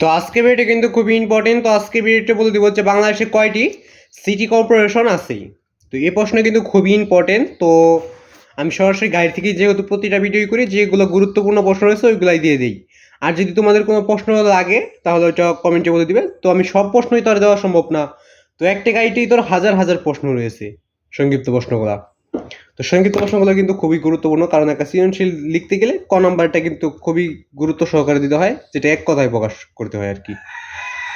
তো আজকে ভিডিওটা কিন্তু খুবই ইম্পর্টেন্ট তো আজকে ভিডিওটা বলে দিব যে বাংলাদেশে কয়টি সিটি কর্পোরেশন আছে। তো এই প্রশ্ন কিন্তু খুবই ইম্পর্টেন্ট তো আমি সরাসরি গাইড থেকে যেহেতু প্রতিটা ভিডিও করি, যেগুলো গুরুত্বপূর্ণ প্রশ্ন রয়েছে, ওইগুলাই দিয়ে দিই। আর যদি তোমাদের কোনো প্রশ্ন লাগে, তাহলে ওইটা কমেন্টে বলে দিবে। তো আমি সব প্রশ্নই তো আর দেওয়া সম্ভব না। তো একটা গাইডেই তোর হাজার হাজার প্রশ্ন রয়েছে, সংক্ষিপ্ত প্রশ্নগুলো। তো সংক্ষিপ্ত প্রশ্নগুলো কিন্তু খুবই গুরুত্বপূর্ণ, কারণ একটা সৃজনশীল লিখতে গেলে ক নাম্বারটা কিন্তু খুবই গুরুত্ব সহকারে দিতে হয়, যেটা এক কথায় প্রকাশ করতে হয় আর কি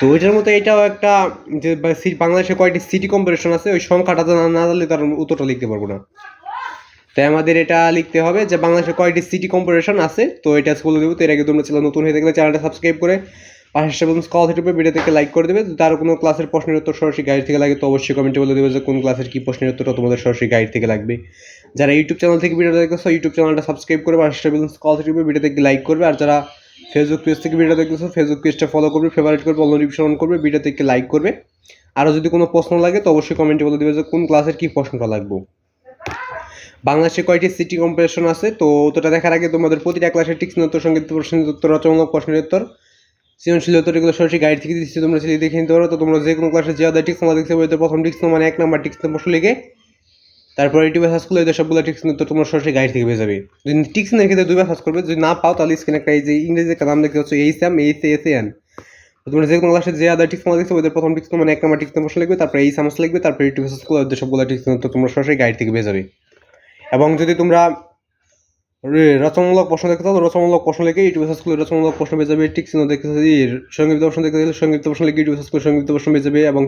তো ওইটার মতো এটাও একটা যে বাংলাদেশে কয়টি সিটি কম্পিটিশন আছে, ওই সংখ্যাটা না- জানলে তার উত্তরটা লিখতে পারব না। তাই আমাদের এটা লিখতে হবে যে বাংলাদেশে কয়টি সিটি কম্পিটিশন আছে, তো এটা বলে দেবো, তো এর আগে তোমরা চ্যানেল নতুন হয়ে থাকলে চ্যানেলটা সাবস্ক্রাইব করে পাশে সেভেন কল থেকে ভিডিও থেকে লাইক করে দেবে। তার কোনো ক্লাসের প্রশ্নের উত্তর সরাসরি গাইড থেকে লাগে, তো অবশ্যই কমেন্টে বলে দেবে যে কোন ক্লাসের কি প্রশ্নের উত্তরটা তোমাদের সরাসরি গাইড থেকে লাগবে। যারা ইউটিউব চ্যানেল থেকে ভিডিও দেখতেছো ইউটিউব চ্যানেলটা সাবস্ক্রাইব করে পাশে সেভেন কল থেকে ভিডিও থেকে লাইক করবে। আর যারা ফেসবুক পেজ থেকে ভিডিও দেখতেছো ফেসবুক পেজটা ফলো করবে ফেভারিট করবে অল নোটিফিকেশন অন করবে ভিডিও থেকে লাইক করবে। আরও যদি কোনো প্রশ্ন লাগে, তো অবশ্যই কমেন্টে বলে দেবে যে কোন ক্লাসের কি প্রশ্নটা লাগবে। বাংলাদেশে কয়টি সিটি কম্পিটিশন আছে? তো ওটা দেখার আগে তোমাদের প্রতিটা ক্লাসের টিক্স উত্তর সংগীত প্রশ্নের উত্তর, রচনামূলক প্রশ্নের উত্তর। সৃজনশীল উত্তর এগুলো সরাসরি গাইড থেকে দিচ্ছি, তোমরা সেটি দেখে নিতে পারো, তো তোমরা যে কোনো ক্লাসে যে আদায় টিক্স তোমার দেখতে পারো। প্রথম টিক্স মানে এক নাম্বার টিক্স প্রশ্ন লিখে তারপর ইউটিউবে সার্চ করলে এদের সবগুলো টিক্স উত্তর তোমরা সরাসরি গাইড থেকে পেয়ে যাবে। যদি টিক্স না ক্ষেত্রে দুইবার সার্চ করবে, যদি না পাও তাহলে স্ক্রিনে একটা এই যে ইংরেজি একটা নাম দেখতে হচ্ছে H M H S N তো তোমরা যে কোনো ক্লাসে যে আদার টিক্স তোমার দেখছ ওদের প্রথম টিক্স মানে এক নাম্বার টিক্স প্রশ্ন লিখবে তারপর এই সামস লিখবে তারপর ইউটিউবে সার্চ করলে ওদের সবগুলো টিক্স উত্তর তোমরা সরাসরি গাইড থেকে পেয়ে যাবে। এবং যদি তোমরা রচনামূলক প্রশ্ন দেখতে হবে রচনামূলক প্রশ্ন লিখে ইউটিউবে সার্চ করলে রচনামূলক প্রশ্ন পেয়ে যাবে। ঠিক চিহ্ন দেখতে সংক্ষিপ্ত প্রশ্ন দেখতে গেলে সংক্ষিপ্ত প্রশ্ন লিখে ইউটিউবে সার্চ করলে সংক্ষিপ্ত প্রশ্ন পেয়ে যাবে এবং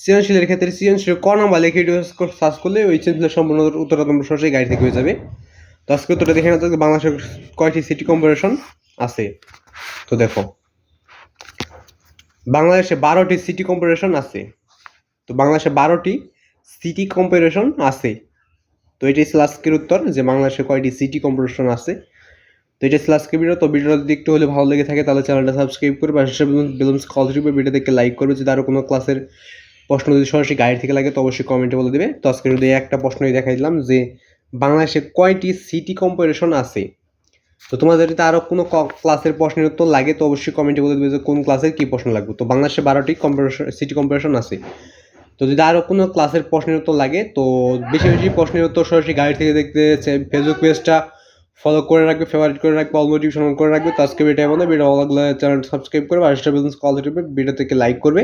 সৃজনশীলের ক্ষেত্রে সৃজনশীল ক নাম্বার লিখে ইউটিউবে সার্চ করলে ওই সৃজনশীলের সম্পূর্ণ উত্তরটা তোমরা সরাসরি গাইড থেকে হয়ে যাবে। তো আজকে উত্তরটা দেখে নেওয়া বাংলাদেশের কয়টি সিটি কম্পিটিশন আছে? তো দেখো, বাংলাদেশে বারোটি সিটি কম্পিটিশন আছে। তো বাংলাদেশে বারোটি সিটি কম্পিটিশন আছে। তো এটাই ছিল আজকের উত্তর যে বাংলাদেশে কয়টি সিটি কম্পিটিশন আছে। তো এটা ছিল আজকের ভিডিও তো ভিডিওটা যদি একটু হলে ভালো লেগে থাকে, তাহলে চ্যানেলটা সাবস্ক্রাইব করে পাশে বেলুন্স কল দিবে ভিডিও দেখে লাইক করবে। যদি আরও কোনো ক্লাসের প্রশ্ন যদি সরাসরি গাইড থেকে লাগে, তো অবশ্যই কমেন্টে বলে দেবে। তো আজকে যদি একটা প্রশ্নই দেখাই দিলাম যে, বাংলাদেশে কয়টি সিটি কম্পিটিশন আছে? তো তোমাদের যদি আরও কোনো ক্লাসের প্রশ্নের উত্তর লাগে, তো অবশ্যই কমেন্টে বলে দেবে যে কোন ক্লাসের কী প্রশ্ন লাগবে। তো বাংলাদেশে বারোটি কম্পিটিশন সিটি কম্পিটিশন আছে। তো যদি আরও কোনো ক্লাসের প্রশ্নের উত্তর লাগে, তো বেশি বেশি প্রশ্নের উত্তর সরাসরি গাড়ি থেকে দেখতে ফেসবুক পেজটা ফলো করে রাখবে ফেভারিট করে রাখবে অল নোটিফিকেশন করে রাখবে। তো আজকে ভিডিও আমাদের ভিডিও ভালো চ্যানেল সাবস্ক্রাইব করবে, আর বিজনেস কল ভিডিও থেকে লাইক করবে,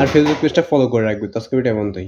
আর ফেসবুক পেজটা ফলো করে রাখবে। তো আজকে ভিডিও এমনই